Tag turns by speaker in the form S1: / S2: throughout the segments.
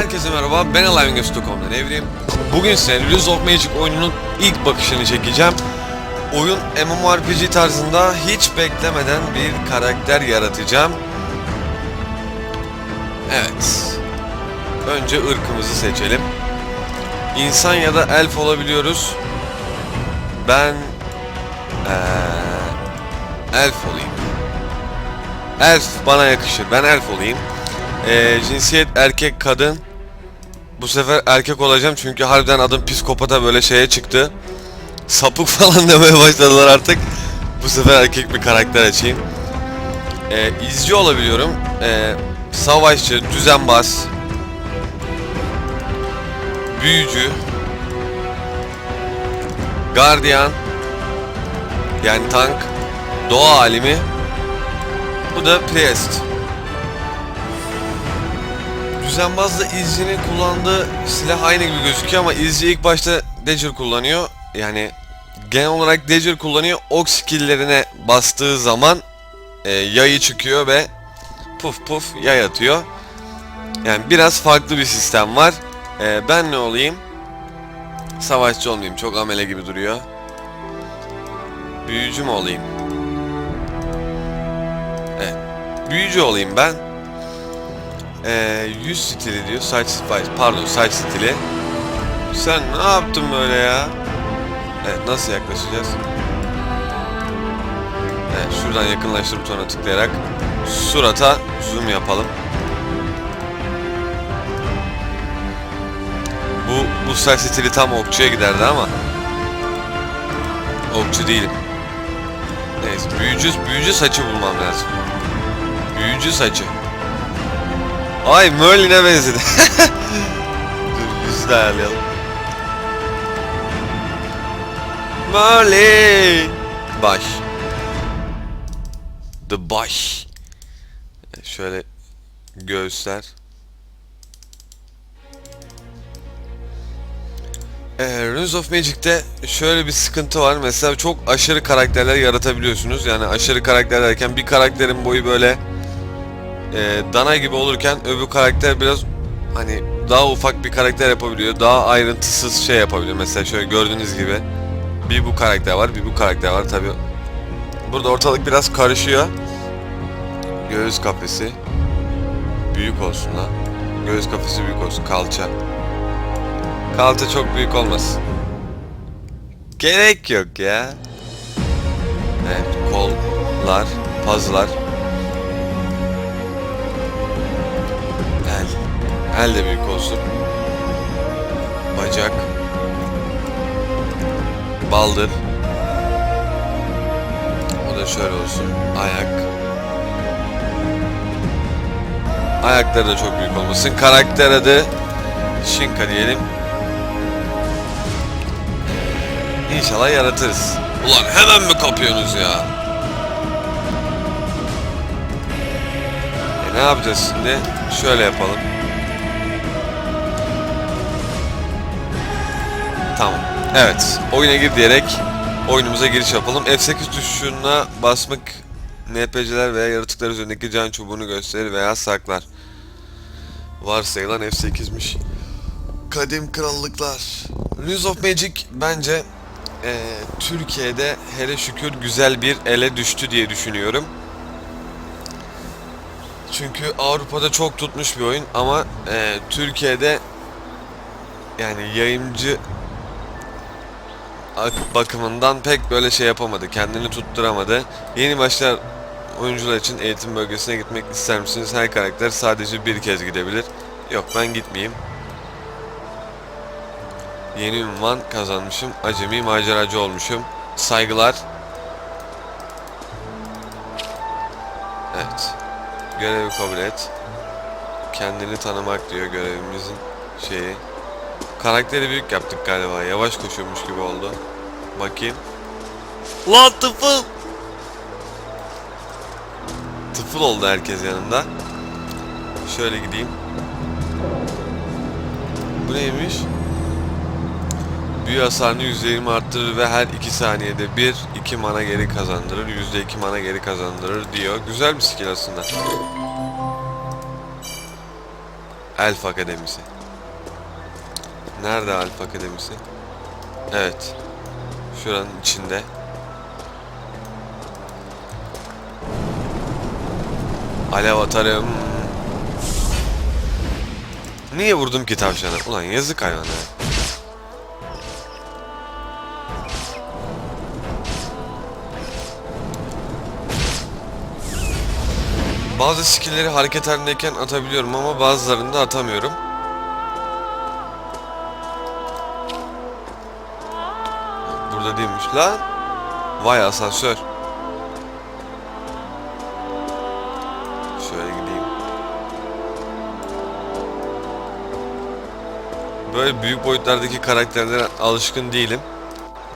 S1: Herkese merhaba, ben AliveGames.com'dan Evrim. Bugün size Rules of Magic oyununun ilk bakışını çekeceğim. Oyun MMORPG tarzında hiç beklemeden bir karakter yaratacağım. Evet. Önce ırkımızı seçelim. İnsan ya da elf olabiliyoruz. Ben... Eee... Elf olayım. Elf bana yakışır. Ben elf olayım. Ee, cinsiyet erkek kadın. Bu sefer erkek olacağım çünkü harbiden adım psikopata böyle şeye çıktı. Sapık falan demeye başladılar artık. Bu sefer erkek bir karakter açayım. Ee, izci olabiliyorum. Ee, savaşçı, düzenbaz. Büyücü. Gardiyan. Yani tank. Doğa alimi. Bu da priest. Düzenbazla izcinin kullandığı silah aynı gibi gözüküyor ama izci ilk başta Dagger kullanıyor. Yani genel olarak Dagger kullanıyor. Ok skill'lerine bastığı zaman e, yayı çıkıyor ve puf puf yay atıyor. Yani biraz farklı bir sistem var. E, ben ne olayım? Savaşçı olmayayım. Çok amele gibi duruyor. Büyücü mü olayım? Evet. Büyücü olayım ben. Ee, yüz stili diyor. Saç stili. Pardon saç stili. Sen ne yaptın böyle ya? Evet nasıl yaklaşacağız? Evet şuradan yakınlaştır butonuna tıklayarak surata zoom yapalım. Bu, bu saç stili tam okçuya giderdi ama okçu değilim. Neyse büyücü, büyücü saçı bulmam lazım. Büyücü saçı. Ay Merlin'e benzedi. Dur yüzü de ayarlayalım. Merlin. Baş. The baş. Şöyle göğüsler. Ee, Runes of Magic'te şöyle bir sıkıntı var. Mesela çok aşırı karakterler yaratabiliyorsunuz. Yani aşırı karakter derken bir karakterin boyu böyle e, dana gibi olurken öbür karakter biraz hani daha ufak bir karakter yapabiliyor. Daha ayrıntısız şey yapabiliyor. Mesela şöyle gördüğünüz gibi bir bu karakter var, bir bu karakter var. Tabi burada ortalık biraz karışıyor. Göğüs kafesi büyük olsun lan. Göğüs kafesi büyük olsun. Kalça. Kalça çok büyük olmasın. Gerek yok ya. Evet, kollar, pazılar. El de büyük olsun. Bacak. Baldır. O da şöyle olsun. Ayak. Ayakları da çok büyük olmasın. Karakter adı Shinka diyelim. İnşallah yaratırız. Ulan hemen mi kapıyorsunuz ya? E ne yapacağız şimdi? Şöyle yapalım. Tamam. Evet. Oyuna gir diyerek oyunumuza giriş yapalım. F8 tuşuna basmak NPC'ler veya yaratıklar üzerindeki can çubuğunu gösterir veya saklar. Varsayılan F8'miş. Kadim krallıklar. Rules of Magic bence eee, Türkiye'de hele şükür güzel bir ele düştü diye düşünüyorum. Çünkü Avrupa'da çok tutmuş bir oyun ama eee, Türkiye'de yani yayıncı bakımından pek böyle şey yapamadı. Kendini tutturamadı. Yeni başlar oyuncular için eğitim bölgesine gitmek ister misiniz? Her karakter sadece bir kez gidebilir. Yok ben gitmeyeyim. Yeni ünvan kazanmışım. Acemi maceracı olmuşum. Saygılar. Evet. Görevi kabul et. Kendini tanımak diyor görevimizin şeyi. Karakteri büyük yaptık galiba. Yavaş koşuyormuş gibi oldu. Bakayım. Lan tıfıl! Tıfıl oldu herkes yanında. Şöyle gideyim. Bu neymiş? Büyü hasarını %20 arttırır ve her 2 saniyede 1 2 mana geri kazandırır. %2 mana geri kazandırır diyor. Güzel bir skill aslında. Elf Akademisi. Nerede Elf Akademisi? Evet. Şuranın içinde. Alev atarım. Niye vurdum ki tavşana? Ulan yazık hayvana. Bazı skill'leri hareket halindeyken atabiliyorum ama bazılarını da atamıyorum. Lan. Vay asansör. Şöyle gideyim. Böyle büyük boyutlardaki karakterlere alışkın değilim.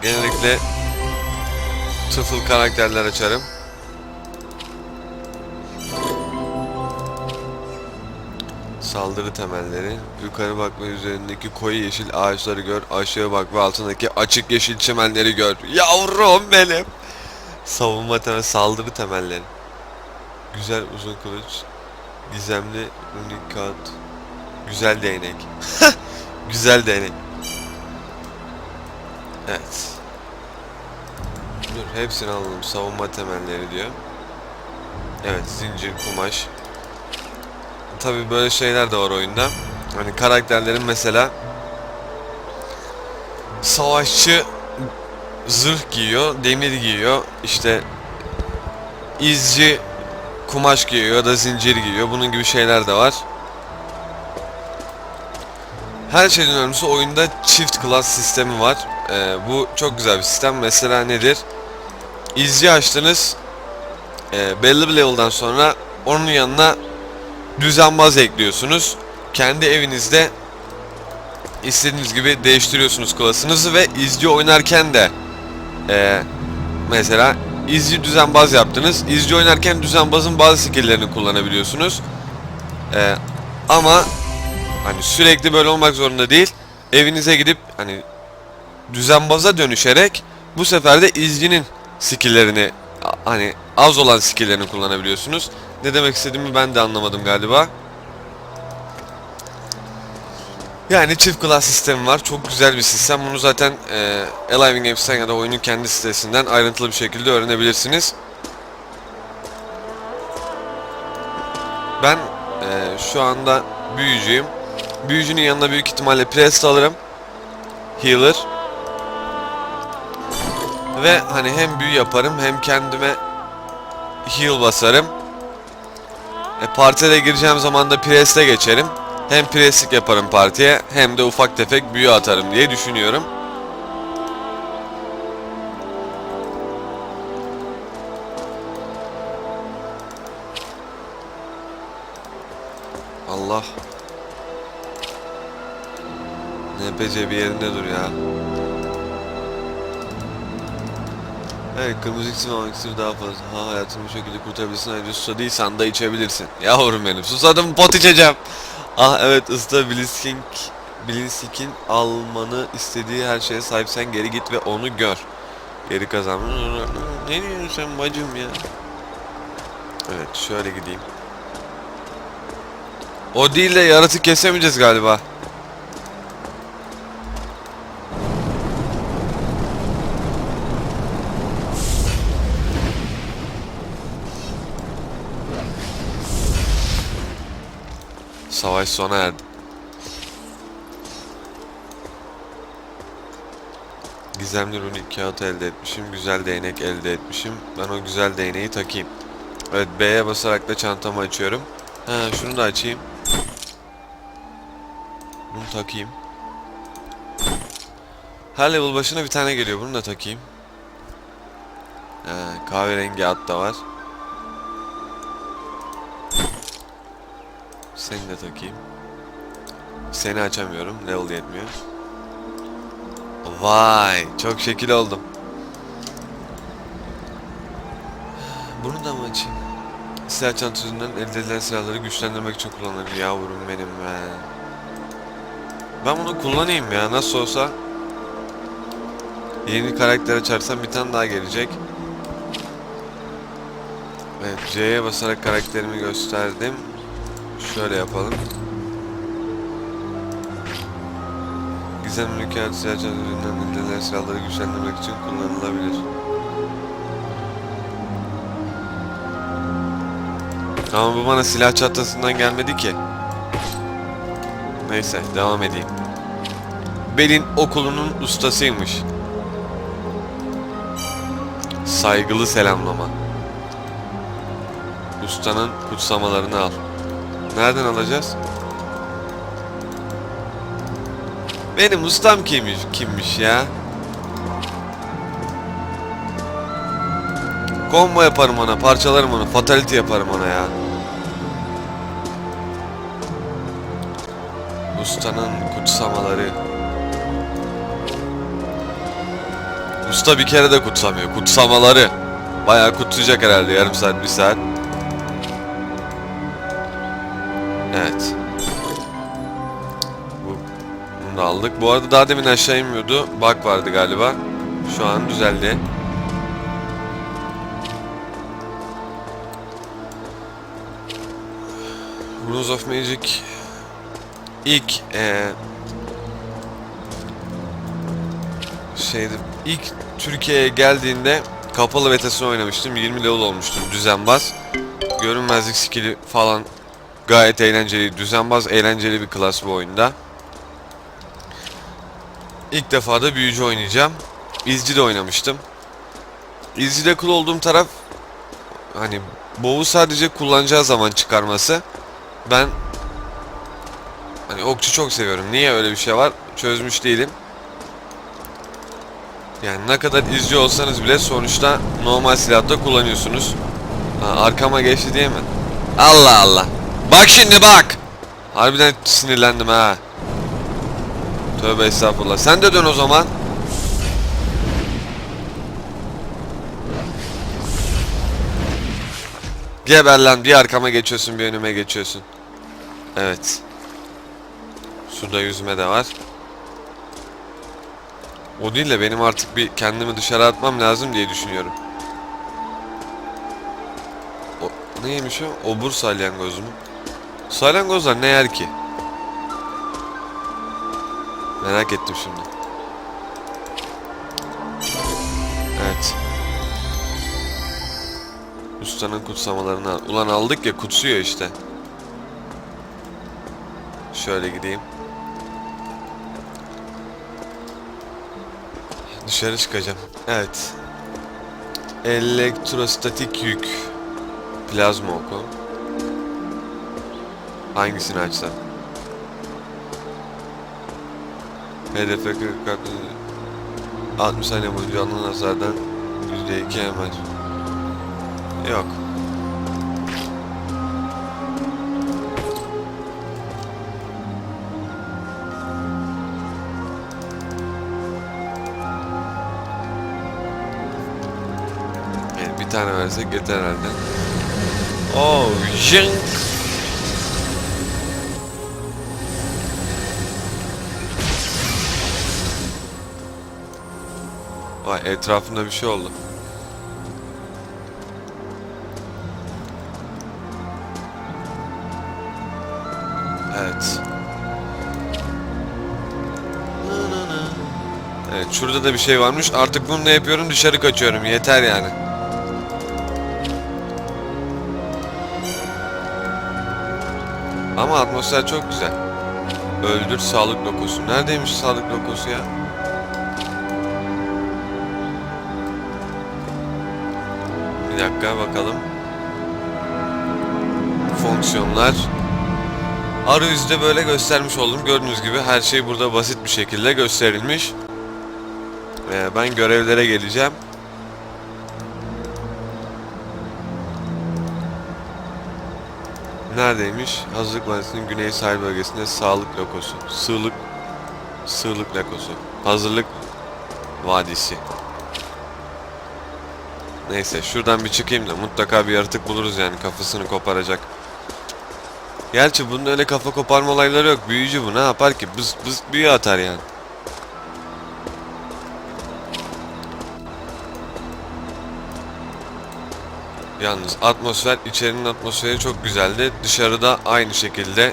S1: Genellikle tıfıl karakterler açarım. Saldırı temelleri. Yukarı bak ve üzerindeki koyu yeşil ağaçları gör. Aşağı bak ve altındaki açık yeşil çimenleri gör. Yavrum benim. Savunma temel, saldırı temelleri. Güzel uzun kılıç. Gizemli unik kağıt. Güzel değnek. Güzel değnek. Evet. Dur hepsini alalım. Savunma temelleri diyor. Evet zincir kumaş. Tabi böyle şeyler de var oyunda. Hani karakterlerin mesela savaşçı zırh giyiyor, demir giyiyor, işte izci kumaş giyiyor ya da zincir giyiyor. Bunun gibi şeyler de var. Her şeyden önemlisi oyunda çift class sistemi var. Ee, bu çok güzel bir sistem. Mesela nedir? İzci açtınız. Ee, belli bir level'dan sonra onun yanına düzenbaz ekliyorsunuz. Kendi evinizde istediğiniz gibi değiştiriyorsunuz klasınızı ve izci oynarken de e, mesela izci düzenbaz yaptınız. İzci oynarken düzenbazın bazı skill'lerini kullanabiliyorsunuz. E, ama hani sürekli böyle olmak zorunda değil. Evinize gidip hani düzenbaza dönüşerek bu sefer de izcinin skill'lerini hani az olan skill'lerini kullanabiliyorsunuz. Ne demek istediğimi ben de anlamadım galiba. Yani çift class sistemi var. Çok güzel bir sistem. Bunu zaten e, Alive Games'ten ya da oyunun kendi sitesinden ayrıntılı bir şekilde öğrenebilirsiniz. Ben e, şu anda büyücüyüm. Büyücünün yanına büyük ihtimalle Priest alırım. Healer. Ve hani hem büyü yaparım hem kendime heal basarım. E, partiye gireceğim zaman da Priest'e geçerim. Hem Priest'lik yaparım partiye hem de ufak tefek büyü atarım diye düşünüyorum. Allah. NPC bir yerinde dur ya. Evet kırmızı iksir ve iksir daha fazla. Ha hayatını bu şekilde kurtarabilirsin. Ayrıca susadıysan da içebilirsin. Yavrum benim susadım pot içeceğim. Ah evet ısta Blitzking Blitzking'in almanı istediği her şeye sahipsen geri git ve onu gör. Geri kazan. Ne diyorsun sen bacım ya? Evet şöyle gideyim. O değil de yaratık kesemeyeceğiz galiba. Savaş sona erdi. Gizemli runik kağıt elde etmişim. Güzel değnek elde etmişim. Ben o güzel değneği takayım. Evet B'ye basarak da çantamı açıyorum. Ha şunu da açayım. Bunu takayım. Her level başına bir tane geliyor. Bunu da takayım. Ha, kahverengi at da var. Seni de takayım. Seni açamıyorum. Level yetmiyor. Vay, çok şekil oldum. Bunu da mı açayım? Silah çantasından elde edilen silahları güçlendirmek için kullanılır yavrum benim be. Ben bunu kullanayım ya nasıl olsa. Yeni karakter açarsam bir tane daha gelecek. Evet C'ye basarak karakterimi gösterdim. Şöyle yapalım. Gizem mülkiyat silah çadırından indirilen silahları güçlendirmek için kullanılabilir. Ama bu bana silah çatasından gelmedi ki. Neyse devam edeyim. Belin okulunun ustasıymış. Saygılı selamlama. Ustanın kutsamalarını al. Nereden alacağız? Benim ustam kimmiş, kimmiş ya? Combo yaparım ona, parçalarım onu, fatality yaparım ona ya. Ustanın kutsamaları. Usta bir kere de kutsamıyor, kutsamaları. Bayağı kutsayacak herhalde yarım saat, bir saat. Evet. Bu, bunu da aldık. Bu arada daha demin aşağı inmiyordu. Bug vardı galiba. Şu an düzeldi. Rules of Magic ilk eee şeydi ilk Türkiye'ye geldiğinde kapalı beta'sını oynamıştım. 20 level olmuştum düzenbaz. Görünmezlik skill'i falan gayet eğlenceli. Düzenbaz eğlenceli bir klas bu oyunda. İlk defa da büyücü oynayacağım. İzci de oynamıştım. İzci'de kul olduğum taraf hani boğu sadece kullanacağı zaman çıkarması. Ben hani okçu çok seviyorum. Niye öyle bir şey var çözmüş değilim. Yani ne kadar izci olsanız bile sonuçta normal silahta kullanıyorsunuz. Ha, arkama geçti diye mi? Allah Allah. Bak şimdi bak. Harbiden sinirlendim ha. Tövbe estağfurullah. Sen de dön o zaman. Geber lan bir arkama geçiyorsun bir önüme geçiyorsun. Evet. Suda yüzme de var. O değil de benim artık bir kendimi dışarı atmam lazım diye düşünüyorum. O, neymiş o? Obur salyangoz mu? Salyangozlar ne yer ki? Merak ettim şimdi. Evet. Ustanın kutsamalarını al. Ulan aldık ya kutsuyor işte. Şöyle gideyim. Dışarı çıkacağım. Evet. Elektrostatik yük. Plazma oku. Hangisini açsam? Hedefe 40 katlı 60 saniye boyunca alınan hasardan %2 hemen. Yok. Yani bir tane versek yeter herhalde. Oh, jink. Vay etrafında bir şey oldu. Evet. Evet şurada da bir şey varmış. Artık bunu ne yapıyorum? Dışarı kaçıyorum. Yeter yani. Ama atmosfer çok güzel. Öldür sağlık lokosu. Neredeymiş sağlık lokosu ya? Dakika bakalım. Fonksiyonlar. Arayüzde böyle göstermiş oldum. Gördüğünüz gibi her şey burada basit bir şekilde gösterilmiş. Ee, ben görevlere geleceğim. Neredeymiş? Hazırlık Vadisi'nin güney sahil bölgesinde sağlık lokosu. Sığlık Sığlık lokosu. Hazırlık Vadisi. Neyse şuradan bir çıkayım da mutlaka bir yaratık buluruz yani kafasını koparacak. Gerçi bunun öyle kafa koparma olayları yok. Büyücü bu ne yapar ki? Bız bız büyü atar yani. Yalnız atmosfer, içerinin atmosferi çok güzeldi. Dışarıda aynı şekilde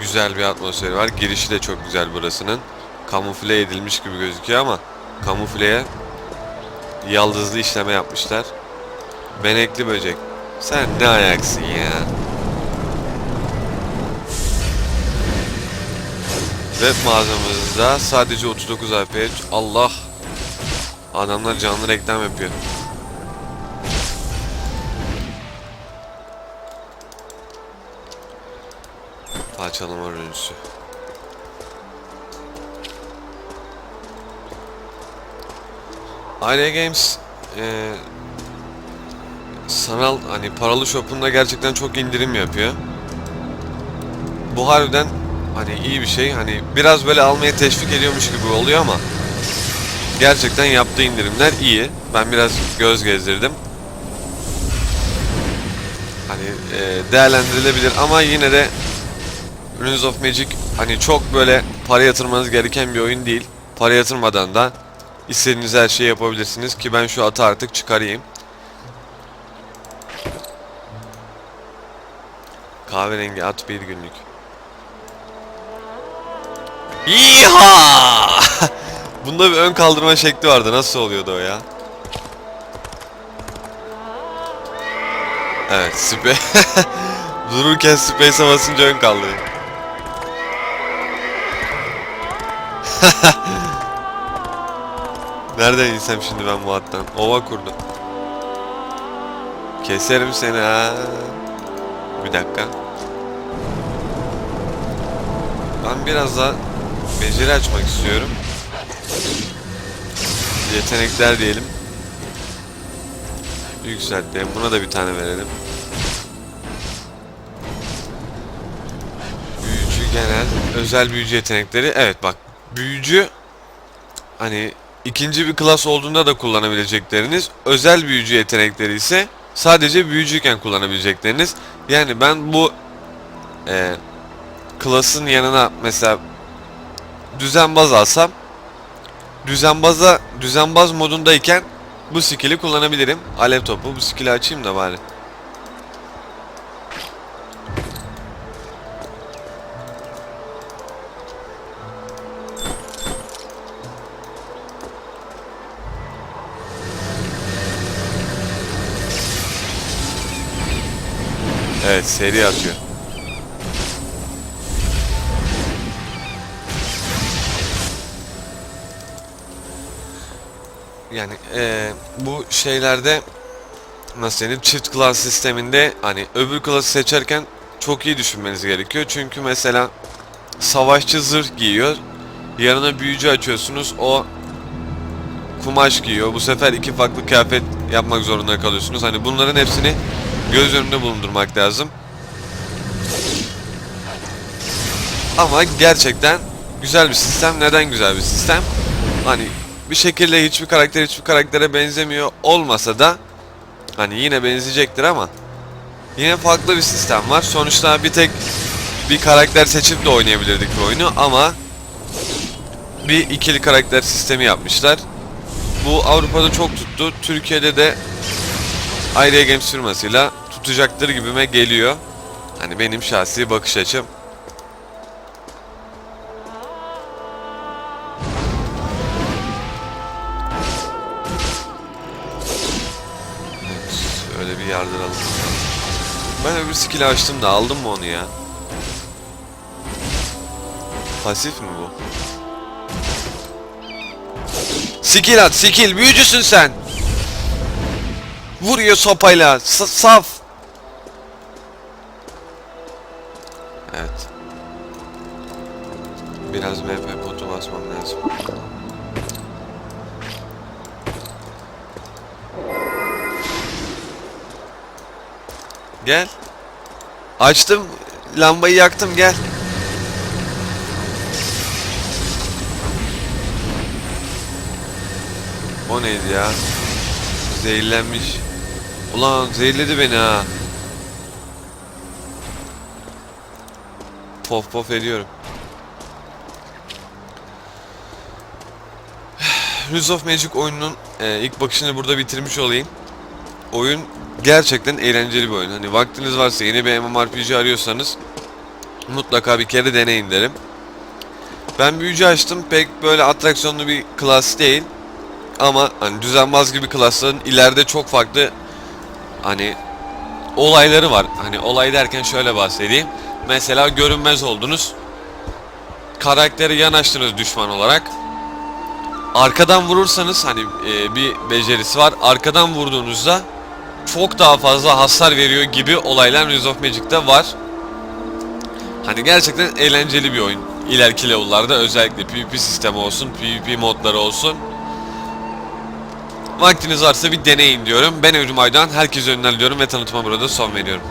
S1: güzel bir atmosferi var. Girişi de çok güzel burasının. kamufle edilmiş gibi gözüküyor ama kamufleye yaldızlı işleme yapmışlar. Benekli böcek. Sen ne ayaksın ya? Web mağazamızda sadece 39 IP. Allah! Adamlar canlı reklam yapıyor. Parçalama ürünüsü. Aile Games eee sanal hani paralı shop'unda gerçekten çok indirim yapıyor. Bu harbiden hani iyi bir şey. Hani biraz böyle almaya teşvik ediyormuş gibi oluyor ama gerçekten yaptığı indirimler iyi. Ben biraz göz gezdirdim. Hani e, değerlendirilebilir ama yine de Runes of Magic hani çok böyle para yatırmanız gereken bir oyun değil. Para yatırmadan da istediğiniz her şeyi yapabilirsiniz ki ben şu atı artık çıkarayım. Kahverengi at bir günlük. İha! Bunda bir ön kaldırma şekli vardı. Nasıl oluyordu o ya? Evet, space. Dururken space'e basınca ön kaldırıyor. Nereden insem şimdi ben bu hattan? Ova kurdu. Keserim seni ha. Bir dakika. Ben biraz daha beceri açmak istiyorum. Yetenekler diyelim. Yükseltleyelim. Buna da bir tane verelim. Büyücü genel, özel büyücü yetenekleri. Evet bak, büyücü hani ikinci bir klas olduğunda da kullanabilecekleriniz. Özel büyücü yetenekleri ise sadece büyücüyken kullanabilecekleriniz. Yani ben bu e, klasın yanına mesela düzenbaz alsam düzenbaza düzenbaz modundayken bu skill'i kullanabilirim. Alev topu bu skill'i açayım da bari. Evet seri atıyor. Yani eee, bu şeylerde nasıl denir çift klas sisteminde hani öbür klası seçerken çok iyi düşünmeniz gerekiyor. Çünkü mesela savaşçı zırh giyiyor. Yanına büyücü açıyorsunuz. O kumaş giyiyor. Bu sefer iki farklı kıyafet yapmak zorunda kalıyorsunuz. Hani bunların hepsini göz önünde bulundurmak lazım. Ama gerçekten güzel bir sistem. Neden güzel bir sistem? Hani bir şekilde hiçbir karakter hiçbir karaktere benzemiyor olmasa da hani yine benzeyecektir ama yine farklı bir sistem var. Sonuçta bir tek bir karakter seçip de oynayabilirdik bu oyunu ama bir ikili karakter sistemi yapmışlar. Bu Avrupa'da çok tuttu. Türkiye'de de Ayrıca Games firmasıyla tutacaktır gibime geliyor. Hani benim şahsi bakış açım. Öyle bir yardıralım. Ben öbür skill'i açtım da aldım mı onu ya? Pasif mi bu? Skill at, skill. Büyücüsün sen. Vuruyor sopayla. Sa- saf. Evet. Biraz MP potu basmam lazım. Gel. Açtım. Lambayı yaktım gel. O neydi ya? Zehirlenmiş. Ulan zehirledi beni ha. Pof pof ediyorum. Rules of Magic oyununun e, ilk bakışını burada bitirmiş olayım. Oyun gerçekten eğlenceli bir oyun. Hani vaktiniz varsa yeni bir MMORPG arıyorsanız mutlaka bir kere deneyin derim. Ben büyücü açtım. Pek böyle atraksiyonlu bir klas değil. Ama hani düzenbaz gibi klasların ileride çok farklı hani olayları var. Hani olay derken şöyle bahsedeyim. Mesela görünmez oldunuz. Karakteri yanaştınız düşman olarak. Arkadan vurursanız hani e, bir becerisi var. Arkadan vurduğunuzda çok daha fazla hasar veriyor gibi olaylar Rise of Magic'te var. Hani gerçekten eğlenceli bir oyun. İleriki level'larda özellikle PvP sistemi olsun, PvP modları olsun. Vaktiniz varsa bir deneyin diyorum. Ben Evrim Aydan. Herkese öneriyorum ve tanıtıma burada son veriyorum.